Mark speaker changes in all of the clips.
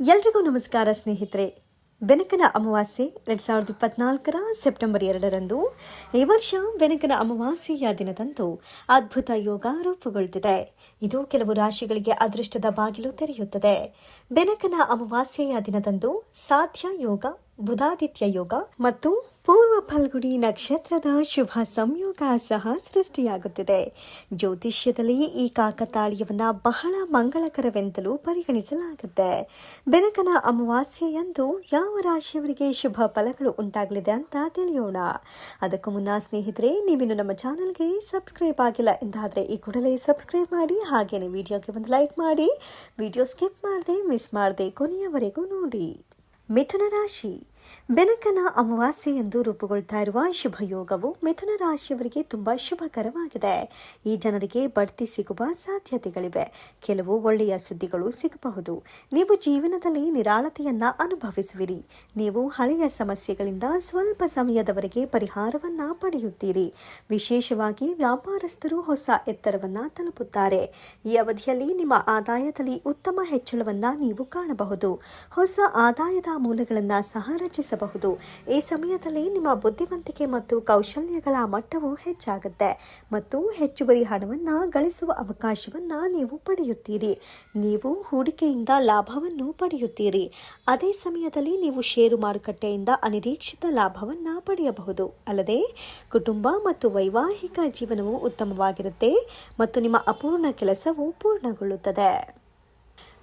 Speaker 1: ಎಲ್ರಿಗೂ ನಮಸ್ಕಾರ ಸ್ನೇಹಿತರೆ. ಬೆನಕನ ಅಮಾವಾಸ್ಯೆ ಎರಡು ಸಾವಿರದ ಇಪ್ಪತ್ನಾಲ್ಕರ ಸೆಪ್ಟೆಂಬರ್ ಎರಡರಂದು ಈ ವರ್ಷ ಬೆನಕನ ಅಮಾವಾಸ್ಯೆಯ ದಿನದಂದು ಅದ್ಭುತ ಯೋಗ ರೂಪುಗೊಳ್ಳುತ್ತಿದೆ ಇದು ಕೆಲವು ರಾಶಿಗಳಿಗೆ ಅದೃಷ್ಟದ ಬಾಗಿಲು ತೆರೆಯುತ್ತದೆ. ಬೆನಕನ ಅಮಾವಾಸ್ಯೆಯ ದಿನದಂದು ಸಾಧ್ಯ ಯೋಗ, ಬುಧಾದಿತ್ಯ ಯೋಗ ಮತ್ತು ಪೂರ್ವ ಫಲ್ಗುಡಿ ನಕ್ಷತ್ರದ ಶುಭ ಸಂಯೋಗ ಸಹ ಸೃಷ್ಟಿಯಾಗುತ್ತಿದೆ. ಜ್ಯೋತಿಷ್ಯದಲ್ಲಿ ಈ ಕಾಕತಾಳೀಯವನ್ನ ಬಹಳ ಮಂಗಳಕರವೆಂತಲೂ ಪರಿಗಣಿಸಲಾಗುತ್ತೆ. ಬೆನಕನ ಅಮಾವಾಸ್ಯೆಯಂದು ಯಾವ ರಾಶಿಯವರಿಗೆ ಶುಭ ಫಲಗಳು ಉಂಟಾಗಲಿದೆ ಅಂತ ತಿಳಿಯೋಣ. ಅದಕ್ಕೂ ಮುನ್ನ ಸ್ನೇಹಿತರೆ, ನೀವಿನ್ನು ನಮ್ಮ ಚಾನಲ್ಗೆ ಸಬ್ಸ್ಕ್ರೈಬ್ ಆಗಿಲ್ಲ ಎಂದಾದರೆ ಈ ಕೂಡಲೇ ಸಬ್ಸ್ಕ್ರೈಬ್ ಮಾಡಿ ಹಾಗೆಯೇ ವಿಡಿಯೋಗೆ ಒಂದು ಲೈಕ್ ಮಾಡಿ, ವಿಡಿಯೋ ಸ್ಕಿಪ್ ಮಾಡದೆ, ಮಿಸ್ ಮಾಡದೆ ಕೊನೆಯವರೆಗೂ ನೋಡಿ. ಮಿಥುನ ರಾಶಿ. ಬೆನಕನ ಅಮಾವಾಸ್ಯೆ ಎಂದು ರೂಪುಗೊಳ್ತಾ ಇರುವ ಶುಭ ಯೋಗವು ಮಿಥುನ ರಾಶಿಯವರಿಗೆ ತುಂಬಾ ಶುಭಕರವಾಗಿದೆ. ಈ ಜನರಿಗೆ ಬಡ್ತಿ ಸಿಗುವ ಸಾಧ್ಯತೆಗಳಿವೆ. ಕೆಲವು ಒಳ್ಳೆಯ ಸುದ್ದಿಗಳು ಸಿಗಬಹುದು. ನೀವು ಜೀವನದಲ್ಲಿ ನಿರಾಳತೆಯನ್ನ ಅನುಭವಿಸುವಿರಿ. ನೀವು ಹಳೆಯ ಸಮಸ್ಯೆಗಳಿಂದ ಸ್ವಲ್ಪ ಸಮಯದವರೆಗೆ ಪರಿಹಾರವನ್ನ ಪಡೆಯುತ್ತೀರಿ. ವಿಶೇಷವಾಗಿ ವ್ಯಾಪಾರಸ್ಥರು ಹೊಸ ಎತ್ತರವನ್ನ ತಲುಪುತ್ತಾರೆ. ಈ ಅವಧಿಯಲ್ಲಿ ನಿಮ್ಮ ಆದಾಯದಲ್ಲಿ ಉತ್ತಮ ಹೆಚ್ಚಳವನ್ನ ನೀವು ಕಾಣಬಹುದು. ಹೊಸ ಆದಾಯದ ಮೂಲಗಳನ್ನ ಸಹ ರಚಿಸಬಹುದು ಈ ಸಮಯದಲ್ಲಿ ನಿಮ್ಮ ಬುದ್ಧಿವಂತಿಕೆ ಮತ್ತು ಕೌಶಲ್ಯಗಳ ಮಟ್ಟವು ಹೆಚ್ಚಾಗುತ್ತೆ ಮತ್ತು ಹೆಚ್ಚುವರಿ ಹಣವನ್ನು ಗಳಿಸುವ ಅವಕಾಶವನ್ನು ನೀವು ಪಡೆಯುತ್ತೀರಿ. ನೀವು ಹೂಡಿಕೆಯಿಂದ ಲಾಭವನ್ನು ಪಡೆಯುತ್ತೀರಿ. ಅದೇ ಸಮಯದಲ್ಲಿ ನೀವು ಷೇರು ಮಾರುಕಟ್ಟೆಯಿಂದ ಅನಿರೀಕ್ಷಿತ ಲಾಭವನ್ನು ಪಡೆಯಬಹುದು. ಅಲ್ಲದೆ, ಕುಟುಂಬ ಮತ್ತು ವೈವಾಹಿಕ ಜೀವನವು ಉತ್ತಮವಾಗಿರುತ್ತೆ ಮತ್ತು ನಿಮ್ಮ ಅಪೂರ್ಣ ಕೆಲಸವು ಪೂರ್ಣಗೊಳ್ಳುತ್ತದೆ.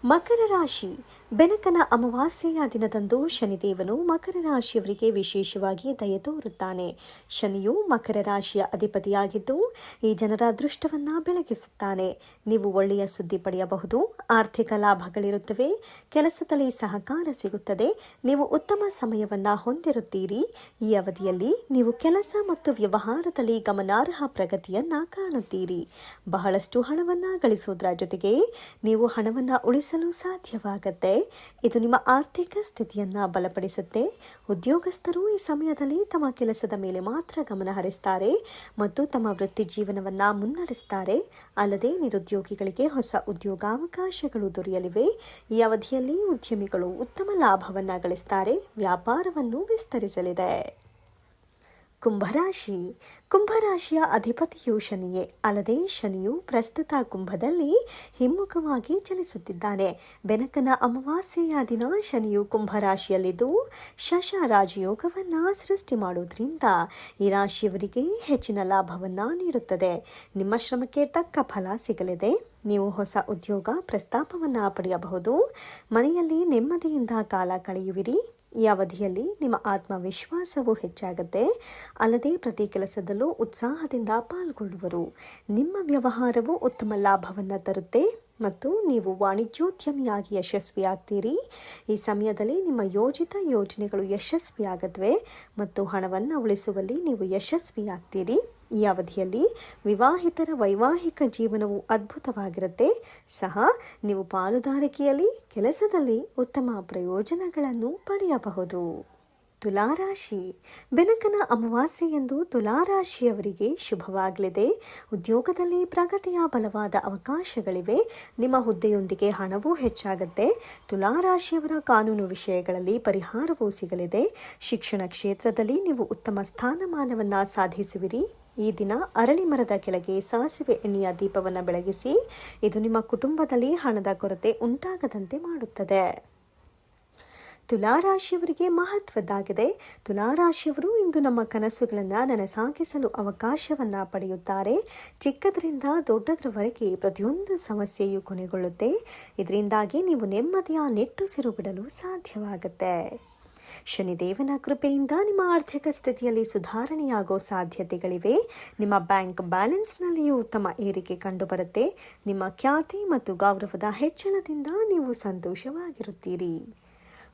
Speaker 1: ಮಕರ ರಾಶಿ. ಬೆನಕನ ಅಮಾವಾಸ್ಯೆಯ ದಿನದಂದು ಶನಿದೇವನು ಮಕರ ರಾಶಿಯವರಿಗೆ ವಿಶೇಷವಾಗಿ ದಯ ತೋರುತ್ತಾನೆ. ಶನಿಯು ಮಕರ ರಾಶಿಯ ಅಧಿಪತಿಯಾಗಿದ್ದು ಈ ಜನರ ಅದೃಷ್ಟವನ್ನ ಬೆಳಗಿಸುತ್ತಾನೆ. ನೀವು ಒಳ್ಳೆಯ ಸುದ್ದಿ ಪಡೆಯಬಹುದು, ಆರ್ಥಿಕ ಲಾಭಗಳಿರುತ್ತವೆ, ಕೆಲಸದಲ್ಲಿ ಸಹಕಾರ ಸಿಗುತ್ತದೆ, ನೀವು ಉತ್ತಮ ಸಮಯವನ್ನ ಹೊಂದಿರುತ್ತೀರಿ. ಈ ಅವಧಿಯಲ್ಲಿ ನೀವು ಕೆಲಸ ಮತ್ತು ವ್ಯವಹಾರದಲ್ಲಿ ಗಮನಾರ್ಹ ಪ್ರಗತಿಯನ್ನ ಕಾಣುತ್ತೀರಿ. ಬಹಳಷ್ಟು ಹಣವನ್ನ ಗಳಿಸುವುದರ ಜೊತೆಗೆ ನೀವು ಹಣವನ್ನ ಉಳಿಸಲು ಸಾಧ್ಯವಾಗತ್ತೆ. ಇದು ನಿಮ್ಮ ಆರ್ಥಿಕ ಸ್ಥಿತಿಯನ್ನು ಬಲಪಡಿಸುತ್ತೆ. ಉದ್ಯೋಗಸ್ಥರು ಈ ಸಮಯದಲ್ಲಿ ತಮ್ಮ ಕೆಲಸದ ಮೇಲೆ ಮಾತ್ರ ಗಮನ ಹರಿಸ್ತಾರೆ ಮತ್ತು ತಮ್ಮ ವೃತ್ತಿ ಜೀವನವನ್ನು ಮುನ್ನಡೆಸ್ತಾರೆ. ಅಲ್ಲದೆ ನಿರುದ್ಯೋಗಿಗಳಿಗೆ ಹೊಸ ಉದ್ಯೋಗಾವಕಾಶಗಳು ದೊರೆಯಲಿವೆ. ಈ ಅವಧಿಯಲ್ಲಿ ಉದ್ಯಮಿಗಳು ಉತ್ತಮ ಲಾಭವನ್ನು ಗಳಿಸ್ತಾರೆ. ವ್ಯಾಪಾರವನ್ನು ವಿಸ್ತರಿಸಲಿದೆ. ಕುಂಭರಾಶಿ. ಕುಂಭರಾಶಿಯ ಅಧಿಪತಿಯು ಶನಿಯೇ. ಅಲ್ಲದೆ ಶನಿಯು ಪ್ರಸ್ತುತ ಕುಂಭದಲ್ಲಿ ಹಿಮ್ಮುಖವಾಗಿ ಚಲಿಸುತ್ತಿದ್ದಾನೆ. ಬೆನಕನ ಅಮಾವಾಸ್ಯೆಯ ದಿನ ಶನಿಯು ಕುಂಭರಾಶಿಯಲ್ಲಿದ್ದು, ಶಶ ರಾಜಯೋಗವನ್ನು ಸೃಷ್ಟಿ ಮಾಡುವುದರಿಂದ ಈ ರಾಶಿಯವರಿಗೆ ಹೆಚ್ಚಿನ ಲಾಭವನ್ನ ನೀಡುತ್ತದೆ. ನಿಮ್ಮ ಶ್ರಮಕ್ಕೆ ತಕ್ಕ ಫಲ ಸಿಗಲಿದೆ. ನೀವು ಹೊಸ ಉದ್ಯೋಗ ಪ್ರಸ್ತಾಪವನ್ನು ಪಡೆಯಬಹುದು. ಮನೆಯಲ್ಲಿ ನೆಮ್ಮದಿಯಿಂದ ಕಾಲ ಕಳೆಯುವಿರಿ. ಈ ಅವಧಿಯಲ್ಲಿ ನಿಮ್ಮ ಆತ್ಮವಿಶ್ವಾಸವು ಹೆಚ್ಚಾಗುತ್ತೆ. ಅಲ್ಲದೆ ಪ್ರತಿ ಕೆಲಸದಲ್ಲೂ ಉತ್ಸಾಹದಿಂದ ಪಾಲ್ಗೊಳ್ಳುವರು. ನಿಮ್ಮ ವ್ಯವಹಾರವು ಉತ್ತಮ ಲಾಭವನ್ನು ತರುತ್ತೆ. ಮತ್ತು ನೀವು ವಾಣಿಜ್ಯೋದ್ಯಮಿಯಾಗಿ ಯಶಸ್ವಿಯಾಗ್ತೀರಿ. ಈ ಸಮಯದಲ್ಲಿ ನಿಮ್ಮ ಯೋಜಿತ ಯೋಜನೆಗಳು ಯಶಸ್ವಿಯಾಗದ್ವೆ ಮತ್ತು ಹಣವನ್ನು ಉಳಿಸುವಲ್ಲಿ ನೀವು ಯಶಸ್ವಿಯಾಗ್ತೀರಿ. ಈ ಅವಧಿಯಲ್ಲಿ ವಿವಾಹಿತರ ವೈವಾಹಿಕ ಜೀವನವು ಅದ್ಭುತವಾಗಿರುತ್ತೆ. ಸಹ, ನೀವು ಪಾಲುದಾರಿಕೆಯಲ್ಲಿ, ಕೆಲಸದಲ್ಲಿ ಉತ್ತಮ ಪ್ರಯೋಜನಗಳನ್ನು ಪಡೆಯಬಹುದು. ತುಲಾರಾಶಿ. ಬೆನಕನ ಅಮಾವಾಸ್ಯೆಯಂದು ತುಲಾರಾಶಿಯವರಿಗೆ ಶುಭವಾಗಲಿದೆ. ಉದ್ಯೋಗದಲ್ಲಿ ಪ್ರಗತಿಯ ಬಲವಾದ ಅವಕಾಶಗಳಿವೆ. ನಿಮ್ಮ ಹುದ್ದೆಯೊಂದಿಗೆ ಹಣವೂ ಹೆಚ್ಚಾಗುತ್ತೆ. ತುಲಾರಾಶಿಯವರ ಕಾನೂನು ವಿಷಯಗಳಲ್ಲಿ ಪರಿಹಾರವೂ ಸಿಗಲಿದೆ. ಶಿಕ್ಷಣ ಕ್ಷೇತ್ರದಲ್ಲಿ ನೀವು ಉತ್ತಮ ಸ್ಥಾನಮಾನವನ್ನು ಸಾಧಿಸುವಿರಿ. ಈ ದಿನ ಅರಳಿ ಮರದ ಕೆಳಗೆ ಸಾಸಿವೆ ಎಣ್ಣೆಯ ದೀಪವನ್ನು ಬೆಳಗಿಸಿ, ಇದು ನಿಮ್ಮ ಕುಟುಂಬದಲ್ಲಿ ಹಣದ ಕೊರತೆ ಉಂಟಾಗದಂತೆ ಮಾಡುತ್ತದೆ. ತುಲಾರಾಶಿಯವರಿಗೆ ಮಹತ್ವದ್ದಾಗಿದೆ. ತುಲಾರಾಶಿಯವರು ಇಂದು ನಮ್ಮ ಕನಸುಗಳನ್ನು ನನಸಾಗಿಸಲು ಅವಕಾಶವನ್ನ ಪಡೆಯುತ್ತಾರೆ. ಚಿಕ್ಕದರಿಂದ ದೊಡ್ಡದರವರೆಗೆ ಪ್ರತಿಯೊಂದು ಸಮಸ್ಯೆಯೂ ಕೊನೆಗೊಳ್ಳುತ್ತೆ. ಇದರಿಂದಾಗಿ ನೀವು ನೆಮ್ಮದಿಯ ನೆಟ್ಟುಸಿರು ಬಿಡಲು ಸಾಧ್ಯವಾಗುತ್ತೆ. ಶನಿದೇವನ ಕೃಪೆಯಿಂದ ನಿಮ್ಮ ಆರ್ಥಿಕ ಸ್ಥಿತಿಯಲ್ಲಿ ಸುಧಾರಣೆಯಾಗೋ ಸಾಧ್ಯತೆಗಳಿವೆ. ನಿಮ್ಮ ಬ್ಯಾಂಕ್ ಬ್ಯಾಲೆನ್ಸ್ನಲ್ಲಿಯೂ ಉತ್ತಮ ಏರಿಕೆ ಕಂಡುಬರುತ್ತೆ. ನಿಮ್ಮ ಖ್ಯಾತಿ ಮತ್ತು ಗೌರವದ ಹೆಚ್ಚಳದಿಂದ ನೀವು ಸಂತೋಷವಾಗಿರುತ್ತೀರಿ.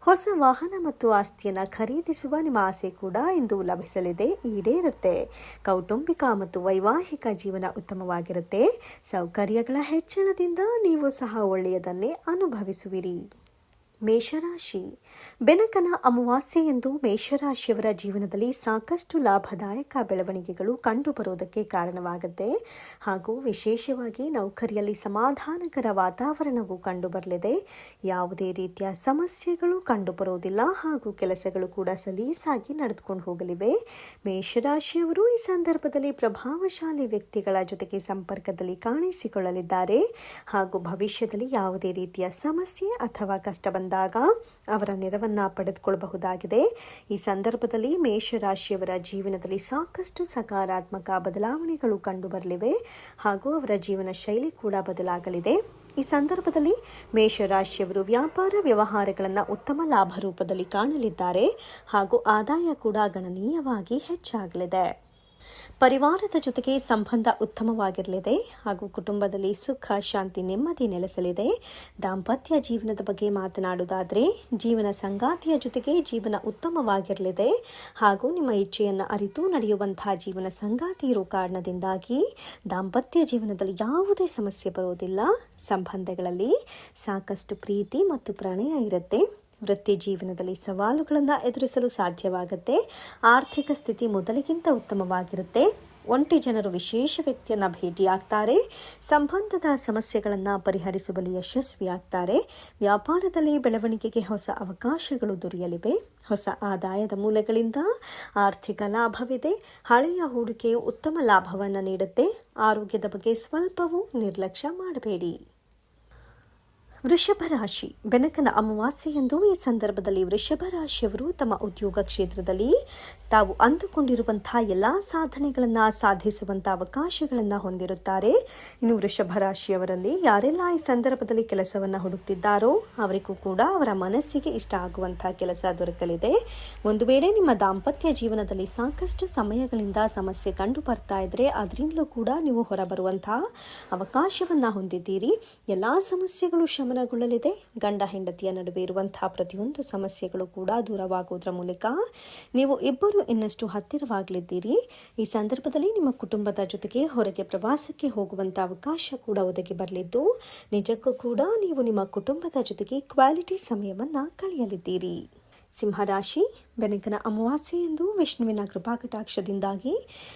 Speaker 1: ಹೊಸ ವಾಹನ ಮತ್ತು ಆಸ್ತಿಯನ್ನು ಖರೀದಿಸುವ ನಿಮ್ಮ ಆಸೆ ಕೂಡ ಇಂದು ಲಭಿಸಲಿದೆ. ಈಡೇರುತ್ತೆ. ಕೌಟುಂಬಿಕ ಮತ್ತು ವೈವಾಹಿಕ ಜೀವನ ಉತ್ತಮವಾಗಿರುತ್ತೆ. ಸೌಕರ್ಯಗಳ ಹೆಚ್ಚಳದಿಂದ ನೀವು ಸಹ ಒಳ್ಳೆಯದನ್ನೇ ಅನುಭವಿಸುವಿರಿ. ಮೇಷರಾಶಿ. ಬೆನಕನ ಅಮಾವಾಸ್ಯೆ ಎಂದು ಮೇಷರಾಶಿಯವರ ಜೀವನದಲ್ಲಿ ಸಾಕಷ್ಟು ಲಾಭದಾಯಕ ಬೆಳವಣಿಗೆಗಳು ಕಂಡುಬರುವುದಕ್ಕೆ ಕಾರಣವಾಗುತ್ತೆ ಹಾಗೂ ವಿಶೇಷವಾಗಿ ನೌಕರಿಯಲ್ಲಿ ಸಮಾಧಾನಕರ ವಾತಾವರಣವು ಕಂಡುಬರಲಿದೆ. ಯಾವುದೇ ರೀತಿಯ ಸಮಸ್ಯೆಗಳು ಕಂಡುಬರುವುದಿಲ್ಲ ಹಾಗೂ ಕೆಲಸಗಳು ಕೂಡ ಸಲೀಸಾಗಿ ನಡೆದುಕೊಂಡು ಹೋಗಲಿವೆ. ಮೇಷರಾಶಿಯವರು ಈ ಸಂದರ್ಭದಲ್ಲಿ ಪ್ರಭಾವಶಾಲಿ ವ್ಯಕ್ತಿಗಳ ಜೊತೆಗೆ ಸಂಪರ್ಕದಲ್ಲಿ ಕಾಣಿಸಿಕೊಳ್ಳಲಿದ್ದಾರೆ ಹಾಗೂ ಭವಿಷ್ಯದಲ್ಲಿ ಯಾವುದೇ ರೀತಿಯ ಸಮಸ್ಯೆ ಅಥವಾ ಕಷ್ಟ ಬಂದಾಗ ಅವರ ನೆರವನ್ನು ಪಡೆದುಕೊಳ್ಳಬಹುದಾಗಿದೆ. ಈ ಸಂದರ್ಭದಲ್ಲಿ ಮೇಷರಾಶಿಯವರ ಜೀವನದಲ್ಲಿ ಸಾಕಷ್ಟು ಸಕಾರಾತ್ಮಕ ಬದಲಾವಣೆಗಳು ಕಂಡುಬರಲಿವೆ ಹಾಗೂ ಅವರ ಜೀವನ ಶೈಲಿ ಕೂಡ ಬದಲಾಗಲಿದೆ. ಈ ಸಂದರ್ಭದಲ್ಲಿ ಮೇಷರಾಶಿಯವರು ವ್ಯಾಪಾರ ವ್ಯವಹಾರಗಳನ್ನು ಉತ್ತಮ ಲಾಭ ರೂಪದಲ್ಲಿ ಕಾಣಲಿದ್ದಾರೆ ಹಾಗೂ ಆದಾಯ ಕೂಡ ಗಣನೀಯವಾಗಿ ಹೆಚ್ಚಾಗಲಿದೆ. ಪರಿವಾರದ ಜೊತೆಗೆ ಸಂಬಂಧ ಉತ್ತಮವಾಗಿರಲಿದೆ ಹಾಗೂ ಕುಟುಂಬದಲ್ಲಿ ಸುಖ, ಶಾಂತಿ, ನೆಮ್ಮದಿ ನೆಲೆಸಲಿದೆ. ದಾಂಪತ್ಯ ಜೀವನದ ಬಗ್ಗೆ ಮಾತನಾಡುವುದಾದರೆ, ಜೀವನ ಸಂಗಾತಿಯ ಜೊತೆಗೆ ಜೀವನ ಉತ್ತಮವಾಗಿರಲಿದೆ ಹಾಗೂ ನಿಮ್ಮ ಇಚ್ಛೆಯನ್ನು ಅರಿತು ನಡೆಯುವಂತಹ ಜೀವನ ಸಂಗಾತಿ ಇರೋ ಕಾರಣದಿಂದಾಗಿ ದಾಂಪತ್ಯ ಜೀವನದಲ್ಲಿ ಯಾವುದೇ ಸಮಸ್ಯೆ ಬರುವುದಿಲ್ಲ. ಸಂಬಂಧಗಳಲ್ಲಿ ಸಾಕಷ್ಟು ಪ್ರೀತಿ ಮತ್ತು ಪ್ರಣಯ ಇರುತ್ತೆ. ವೃತ್ತಿ ಜೀವನದಲ್ಲಿ ಸವಾಲುಗಳನ್ನು ಎದುರಿಸಲು ಸಾಧ್ಯವಾಗುತ್ತೆ. ಆರ್ಥಿಕ ಸ್ಥಿತಿ ಮೊದಲಿಗಿಂತ ಉತ್ತಮವಾಗಿರುತ್ತೆ. ಒಂಟಿ ಜನರು ವಿಶೇಷ ವ್ಯಕ್ತಿಯನ್ನು ಭೇಟಿಯಾಗ್ತಾರೆ. ಸಂಬಂಧದ ಸಮಸ್ಯೆಗಳನ್ನು ಪರಿಹರಿಸುವಲ್ಲಿ ಯಶಸ್ವಿಯಾಗ್ತಾರೆ. ವ್ಯಾಪಾರದಲ್ಲಿ ಬೆಳವಣಿಗೆಗೆ ಹೊಸ ಅವಕಾಶಗಳು ದೊರೆಯಲಿವೆ. ಹೊಸ ಆದಾಯದ ಮೂಲಗಳಿಂದ ಆರ್ಥಿಕ ಲಾಭವಿದೆ. ಹಳೆಯ ಹೂಡಿಕೆಯು ಉತ್ತಮ ಲಾಭವನ್ನು ನೀಡುತ್ತೆ. ಆರೋಗ್ಯದ ಬಗ್ಗೆ ಸ್ವಲ್ಪವೂ ನಿರ್ಲಕ್ಷ್ಯ ಮಾಡಬೇಡಿ. ವೃಷಭ ರಾಶಿ ಬೆನಕನ ಅಮಾವಾಸ್ಯೆಯಂದು ಈ ಸಂದರ್ಭದಲ್ಲಿ ವೃಷಭ ರಾಶಿಯವರು ತಮ್ಮ ಉದ್ಯೋಗ ಕ್ಷೇತ್ರದಲ್ಲಿ ತಾವು ಅಂದುಕೊಂಡಿರುವಂತಹ ಎಲ್ಲ ಸಾಧನೆಗಳನ್ನು ಸಾಧಿಸುವಂಥ ಅವಕಾಶಗಳನ್ನು ಹೊಂದಿರುತ್ತಾರೆ. ಇನ್ನು ವೃಷಭ ರಾಶಿಯವರಲ್ಲಿ ಯಾರೆಲ್ಲ ಈ ಸಂದರ್ಭದಲ್ಲಿ ಕೆಲಸವನ್ನು ಹುಡುಕ್ತಿದ್ದಾರೋ ಅವರಿಗೂ ಕೂಡ ಅವರ ಮನಸ್ಸಿಗೆ ಇಷ್ಟ ಆಗುವಂತಹ ಕೆಲಸ ದೊರಕಲಿದೆ. ಒಂದು ವೇಳೆ ನಿಮ್ಮ ದಾಂಪತ್ಯ ಜೀವನದಲ್ಲಿ ಸಾಕಷ್ಟು ಸಮಯಗಳಿಂದ ಸಮಸ್ಯೆ ಕಂಡು ಬರ್ತಾ ಇದ್ರೆ ಅದರಿಂದಲೂ ಕೂಡ ನೀವು ಹೊರಬರುವಂತಹ ಅವಕಾಶವನ್ನು ಹೊಂದಿದ್ದೀರಿ. ಎಲ್ಲ ಸಮಸ್ಯೆಗಳು ಶಮನಗೊಳ್ಳಲಿದೆ ಗಂಡ ಹೆಂಡತಿಯ ನಡುವೆ ಇರುವಂತಹ ಪ್ರತಿಯೊಂದು ಸಮಸ್ಯೆಗಳು ಕೂಡ ದೂರವಾಗುವುದರ ಮೂಲಕ ನೀವು ಇಬ್ಬರು ಇನ್ನಷ್ಟು ಹತ್ತಿರವಾಗಲಿದ್ದೀರಿ. ಈ ಸಂದರ್ಭದಲ್ಲಿ ನಿಮ್ಮ ಕುಟುಂಬದ ಜೊತೆಗೆ ಹೊರಗೆ ಪ್ರವಾಸಕ್ಕೆ ಹೋಗುವಂತಹ ಅವಕಾಶ ಕೂಡ ಒದಗಿ ಬರಲಿದ್ದು, ನಿಜಕ್ಕೂ ಕೂಡ ನೀವು ನಿಮ್ಮ ಕುಟುಂಬದ ಜೊತೆಗೆ ಕ್ವಾಲಿಟಿ ಸಮಯವನ್ನು ಕಳೆಯಲಿದ್ದೀರಿ. ಸಿಂಹರಾಶಿ ಬೆನಕನ ಅಮಾವಾಸ್ಯೆ ಎಂದು ವಿಷ್ಣುವಿನ ಕೃಪಾಕಟಾಕ್ಷದಿಂದಾಗಿ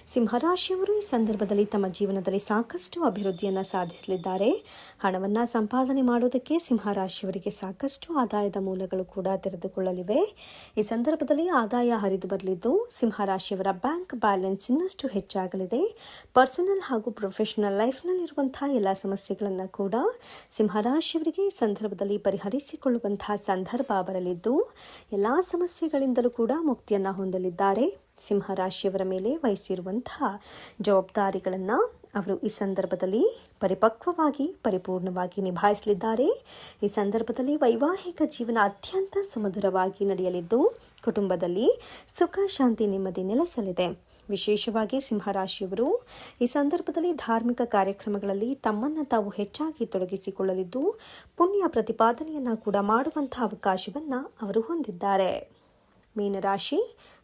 Speaker 1: ಸಿಂಹರಾಶಿಯವರು ಈ ಸಂದರ್ಭದಲ್ಲಿ ತಮ್ಮ ಜೀವನದಲ್ಲಿ ಸಾಕಷ್ಟು ಅಭಿವೃದ್ಧಿಯನ್ನು ಸಾಧಿಸಲಿದ್ದಾರೆ. ಹಣವನ್ನು ಸಂಪಾದನೆ ಮಾಡುವುದಕ್ಕೆ ಸಿಂಹರಾಶಿಯವರಿಗೆ ಸಾಕಷ್ಟು ಆದಾಯದ ಮೂಲಗಳು ಕೂಡ ತೆರೆದುಕೊಳ್ಳಲಿವೆ. ಈ ಸಂದರ್ಭದಲ್ಲಿ ಆದಾಯ ಹರಿದು ಬರಲಿದ್ದು, ಸಿಂಹರಾಶಿಯವರ ಬ್ಯಾಂಕ್ ಬ್ಯಾಲೆನ್ಸ್ ಇನ್ನಷ್ಟು ಹೆಚ್ಚಾಗಲಿದೆ. ಪರ್ಸನಲ್ ಹಾಗೂ ಪ್ರೊಫೆಷನಲ್ ಲೈಫ್ನಲ್ಲಿರುವಂತಹ ಎಲ್ಲ ಸಮಸ್ಯೆಗಳನ್ನು ಕೂಡ ಸಿಂಹರಾಶಿಯವರಿಗೆ ಈ ಸಂದರ್ಭದಲ್ಲಿ ಪರಿಹರಿಸಿಕೊಳ್ಳುವಂತಹ ಸಂದರ್ಭ ಬರಲಿದ್ದು ಎಲ್ಲ ಸಮಸ್ಯೆಗಳಿಂದಲೂ ಕೂಡ ಮುಕ್ತಿಯನ್ನು ಹೊಂದಲಿದ್ದಾರೆ. ಸಿಂಹರಾಶಿಯವರ ಮೇಲೆ ವಹಿಸಿರುವಂತಹ ಜವಾಬ್ದಾರಿಗಳನ್ನು ಅವರು ಈ ಸಂದರ್ಭದಲ್ಲಿ ಪರಿಪಕ್ವವಾಗಿ, ಪರಿಪೂರ್ಣವಾಗಿ ನಿಭಾಯಿಸಲಿದ್ದಾರೆ. ಈ ಸಂದರ್ಭದಲ್ಲಿ ವೈವಾಹಿಕ ಜೀವನ ಅತ್ಯಂತ ಸುಮಧುರವಾಗಿ ನಡೆಯಲಿದ್ದು, ಕುಟುಂಬದಲ್ಲಿ ಸುಖ, ಶಾಂತಿ, ನೆಮ್ಮದಿ ನೆಲೆಸಲಿದೆ. ವಿಶೇಷವಾಗಿ ಸಿಂಹರಾಶಿಯವರು, ಈ ಸಂದರ್ಭದಲ್ಲಿ ಧಾರ್ಮಿಕ ಕಾರ್ಯಕ್ರಮಗಳಲ್ಲಿ ತಮ್ಮನ್ನು ತಾವು ಹೆಚ್ಚಾಗಿ ತೊಡಗಿಸಿಕೊಳ್ಳಲಿದ್ದು, ಪುಣ್ಯ ಪ್ರತಿಪಾದನೆಯನ್ನು ಕೂಡ ಮಾಡುವಂತಹ ಅವಕಾಶವನ್ನು ಅವರು ಹೊಂದಿದ್ದಾರೆ. ಮೀನರಾಶಿ,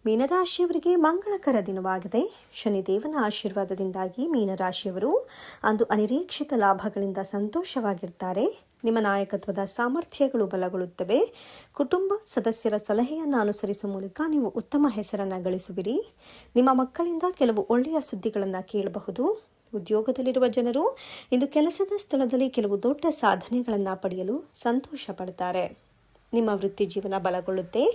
Speaker 1: ಮೀನರಾಶಿಯವರಿಗೆ ಮಂಗಳಕರ ದಿನವಾಗಿದೆ. ಶನಿದೇವನ ಆಶೀರ್ವಾದದಿಂದಾಗಿ ಮೀನರಾಶಿಯವರು ಅಂದು ಅನಿರೀಕ್ಷಿತ ಲಾಭಗಳಿಂದ ಸಂತೋಷವಾಗಿರ್ತಾರೆ. ನಿಮ್ಮ ನಾಯಕತ್ವದ ಸಾಮರ್ಥ್ಯಗಳು ಬಲಗೊಳ್ಳುತ್ತವೆ. ಕುಟುಂಬ ಸದಸ್ಯರ ಸಲಹೆಯನ್ನು ಅನುಸರಿಸುವ ಮೂಲಕ ನೀವು ಉತ್ತಮ ಹೆಸರನ್ನು ಗಳಿಸುವಿರಿ. ನಿಮ್ಮ ಮಕ್ಕಳಿಂದ ಕೆಲವು ಒಳ್ಳೆಯ ಸುದ್ದಿಗಳನ್ನು ಕೇಳಬಹುದು. ಉದ್ಯೋಗದಲ್ಲಿರುವ ಜನರು ಇಂದು ಕೆಲಸದ ಸ್ಥಳದಲ್ಲಿ ಕೆಲವು ದೊಡ್ಡ ಸಾಧನೆಗಳನ್ನು ಪಡೆಯಲು ಸಂತೋಷ ಪಡ್ತಾರೆ. ನಿಮ್ಮ ವೃತ್ತಿ ಜೀವನ ಬಲಗೊಳ್ಳುತ್ತೆ.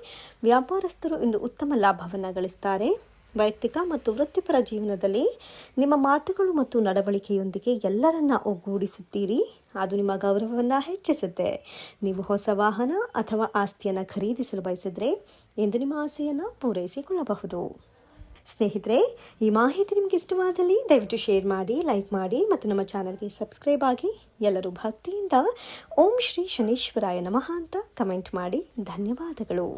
Speaker 1: ವ್ಯಾಪಾರಸ್ಥರು ಇಂದು ಉತ್ತಮ ಲಾಭವನ್ನು ಗಳಿಸ್ತಾರೆ. ವೈಯಕ್ತಿಕ ಮತ್ತು ವೃತ್ತಿಪರ ಜೀವನದಲ್ಲಿ ನಿಮ್ಮ ಮಾತುಗಳು ಮತ್ತು ನಡವಳಿಕೆಯೊಂದಿಗೆ ಎಲ್ಲರನ್ನ ಒಗ್ಗೂಡಿಸುತ್ತೀರಿ. ಅದು ನಿಮ್ಮ ಗೌರವವನ್ನು ಹೆಚ್ಚಿಸುತ್ತೆ. ನೀವು ಹೊಸ ವಾಹನ ಅಥವಾ ಆಸ್ತಿಯನ್ನು ಖರೀದಿಸಲು ಬಯಸಿದರೆ ಎಂದು ನಿಮ್ಮ ಆಸೆಯನ್ನು ಪೂರೈಸಿಕೊಳ್ಳಬಹುದು. ಸ್ನೇಹಿತರೆ, ಈ ಮಾಹಿತಿ ನಿಮಗೆ ಇಷ್ಟವಾದಲ್ಲಿ ದಯವಿಟ್ಟು ಶೇರ್ ಮಾಡಿ, ಲೈಕ್ ಮಾಡಿ ಮತ್ತು ನಮ್ಮ ಚಾನಲ್ಗೆ ಸಬ್ಸ್ಕ್ರೈಬ್ ಆಗಿ ಎಲ್ಲರೂ ಭಕ್ತಿಯಿಂದ ಓಂ ಶ್ರೀ ಶನೀಶ್ವರಾಯ ನಮಃ ಅಂತ ಕಮೆಂಟ್ ಮಾಡಿ. ಧನ್ಯವಾದಗಳು.